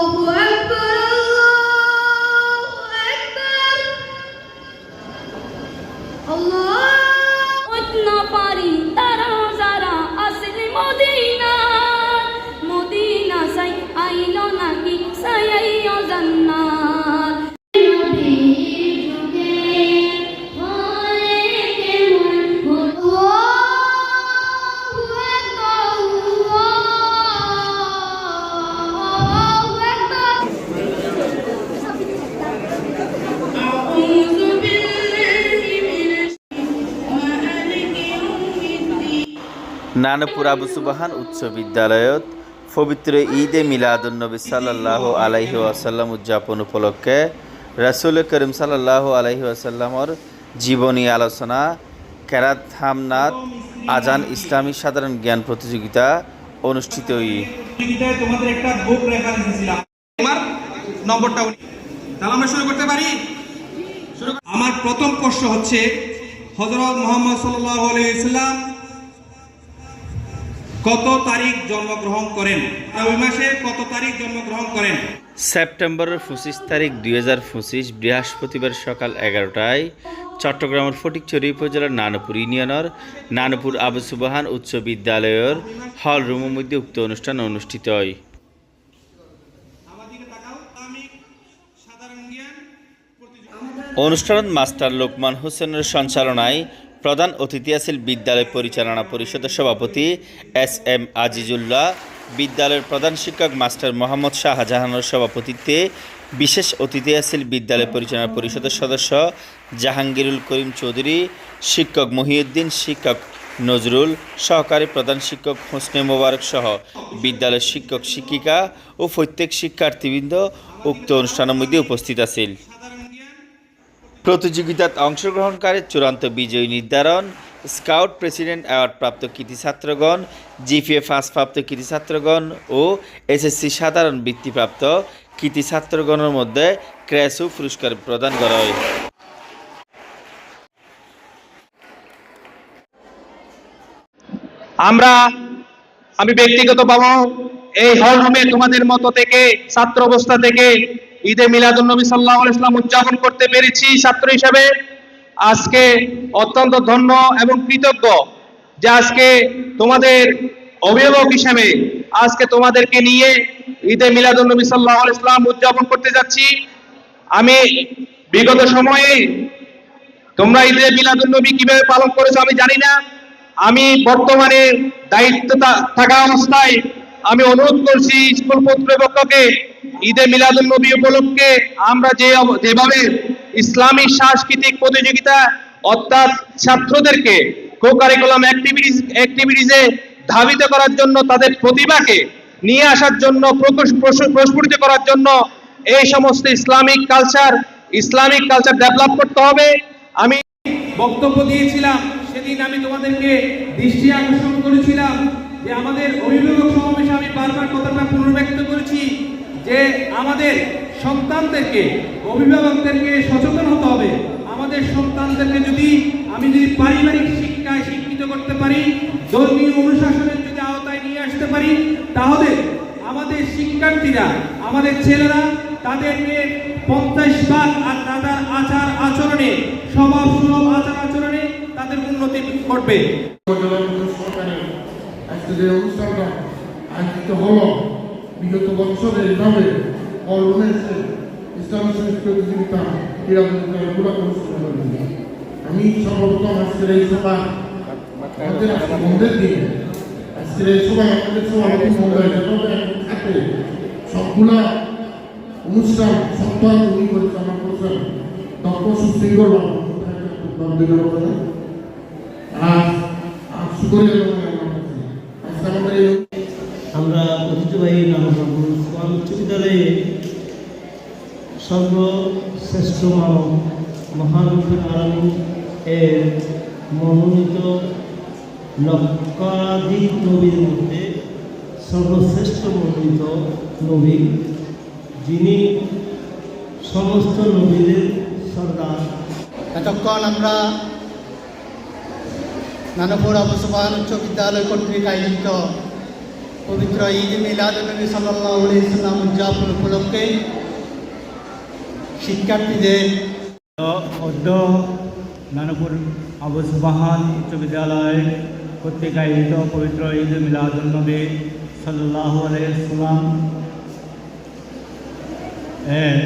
Oh boy. Nanpur Abu উচ্চ বিদ্যালয়ত পবিত্র ঈদে মিলাদুন নবী সাল্লাহ আলাইহি আসাল্লাম উদযাপন উপলক্ষে রাসুল করিম সাল্লাহ আলাইহি আসাল্লামর জীবনী আলোচনা, কেরাত হামনাথ আজান ইসলামী সাধারণ জ্ঞান প্রতিযোগিতা অনুষ্ঠিত তোমাদের আমার প্রথম প্রশ্ন হচ্ছে হজরত মোহাম্মদ সাল্লাল্লাহু আলাইহি কত তারিখ জন্মগ্রহণ করেন? ওই মাসে কত তারিখ জন্মগ্রহণ করেন? সেপ্টেম্বরের পঁচিশ তারিখ দুই হাজার পঁচিশ, বৃহস্পতিবার সকাল এগারোটায় চট্টগ্রামের ফটিকছড়ি উপজেলার নানপুর ইউনিয়নের নানপুর আবু সুবাহান উচ্চ বিদ্যালয়ের হল রুমের মধ্যে উক্ত অনুষ্ঠান অনুষ্ঠিত হয়। অনুষ্ঠানত মাস্টার লোকমান হোসেনের সঞ্চালনায় প্রধান অতিথি আছিল বিদ্যালয় পরিচালনা পরিষদের সভাপতি এস এম আজিজুল্লাহ, বিদ্যালয়ের প্রধান শিক্ষক মাস্টার মোহাম্মদ শাহজাহানের সভাপতিত্বে বিশেষ অতিথি আছিল বিদ্যালয় পরিচালনা পরিষদের সদস্য জাহাঙ্গীরুল করিম চৌধুরী, শিক্ষক মহিউদ্দিন, শিক্ষক নজরুল, সহকারী প্রধান শিক্ষক হোসনে মোবারক সহ বিদ্যালয়ের শিক্ষক শিক্ষিকা ও প্রত্যেক শিক্ষার্থীবৃন্দ উক্ত অনুষ্ঠানের মধ্যে উপস্থিত আছিল প্রতিযোগিতাত অংশগ্রহণকারী চূড়ান্ত বিজয়ী নির্ধারণ, স্কাউট প্রেসিডেন্ট অ্যাওয়ার্ড প্রাপ্ত কৃতি ছাত্রগণ, জিপিএ ফার্স্ট প্রাপ্ত কৃতি ছাত্রগণ ও এসএসসি সাধারণ বৃত্তিপ্রাপ্ত কৃতি ছাত্রগণের মধ্যে ক্র্যাসু পুরস্কার প্রদান করা হয়। আমরা, আমি ব্যক্তিগত ব্যক্তিগতভাবে এই হল রুমে তোমাদের মতো থেকে, ছাত্র অবস্থা থেকে ঈদে মিলাদুল নবী সাল্লাহ ইসলাম উদযাপন করতে পেরেছি ছাত্র হিসেবে। আজকে অত্যন্ত ধন্য এবং কৃতজ্ঞ যে আজকে তোমাদের অভিভাবক হিসেবে আজকে তোমাদেরকে নিয়ে ঈদে মিলাদুল নবী সাল্লাহ ইসলাম উদযাপন করতে যাচ্ছি। আমি বিগত সময়ে তোমরা ঈদে মিলাদুল নবী কীভাবে পালন করেছ আমি জানি না। আমি বর্তমানে দায়িত্ব থাকা অবস্থায় আমি অনুরোধ করছি স্কুল কর্তৃপক্ষকে ঈদে মিলাদুল নবী উপলক্ষে আমরা যে যেভাবে ইসলামী সাংস্কৃতিক প্রতিযোগিতা অর্থাৎ ছাত্রদেরকে কো কারিকুলাম অ্যাক্টিভিটিস অ্যাক্টিভিটিসে ধাবিত করার জন্য, তাদের প্রতিভাকে নিয়ে আসার জন্য প্রস্ফুটিত করার জন্য এই সমস্ত Islamic culture Islamic culture develop করতে হবে। আমি বক্তব্য দিয়েছিলাম, সেদিন আমি তোমাদেরকে দৃষ্টি আকর্ষণ করেছিলাম যে আমাদের অভিভাবক সমাবেশে আমি বারবার কথাটা পুনর্ব্যক্ত করেছি। যে আমাদের সন্তানদেরকে, অভিভাবকদেরকে সচেতন হতে হবে। আমাদের সন্তানদেরকে যদি আমি যদি পারিবারিক শিক্ষায় শিক্ষিত করতে পারি, ধর্মীয় অনুশাসনের যদি আওতায় নিয়ে আসতে পারি, তাহলে আমাদের শিক্ষার্থীরা, আমাদের ছেলেরা তাদেরকে পঞ্চাশ ভাগ আর তাদের আচার আচরণে, স্বভাব সুলভ আচার আচরণে তাদের উন্নতি ঘটবে। আজকে যে অনুষ্ঠানটা হলো বিগত বছরে এইভাবে অরুণেছে ইসলামী সংস্কৃতি প্রতিযোগিতা ক্রীড়া প্রতিযোগিতা পুরো অনুষ্ঠিত আমি সর্বপ্রথম আজকের এই সভা, আমাদের এই সভায় আমাদের সভাপতি মহোদয় যেভাবে থাকে সবগুলা অনুষ্ঠান, সপ্তাহ উনি পরিচালনা করছেন ডক্টর সুশৃঙ্গল আর আর সুগরি আজকে আমাদের এই আমরা ঐতিহ্যবাহী কোরআন উচ্চ বিদ্যালয়ে সর্বশ্রেষ্ঠ মানব মহানবীর আলম এর মনোনীত লক্ষাধিক নবীর মধ্যে সর্বশ্রেষ্ঠ মনোনীত নবী, যিনি সমস্ত নবীদের সর্দার। এতক্ষণ আমরা নানপুর আবু উচ্চ বিদ্যালয় কর্তৃক আয়োজিত পবিত্র ঈদ মিলাদুলনবী সাল্লাহ ইসলাম উদযাপন উপলক্ষে শিক্ষার্থীদের অদ্য নানপুর আবু সুবাহান উচ্চ বিদ্যালয় কর্তৃক আয়োজিত পবিত্র ঈদ মিলাদুলনবী সাল্লাহ আলাইসাল্লাম এর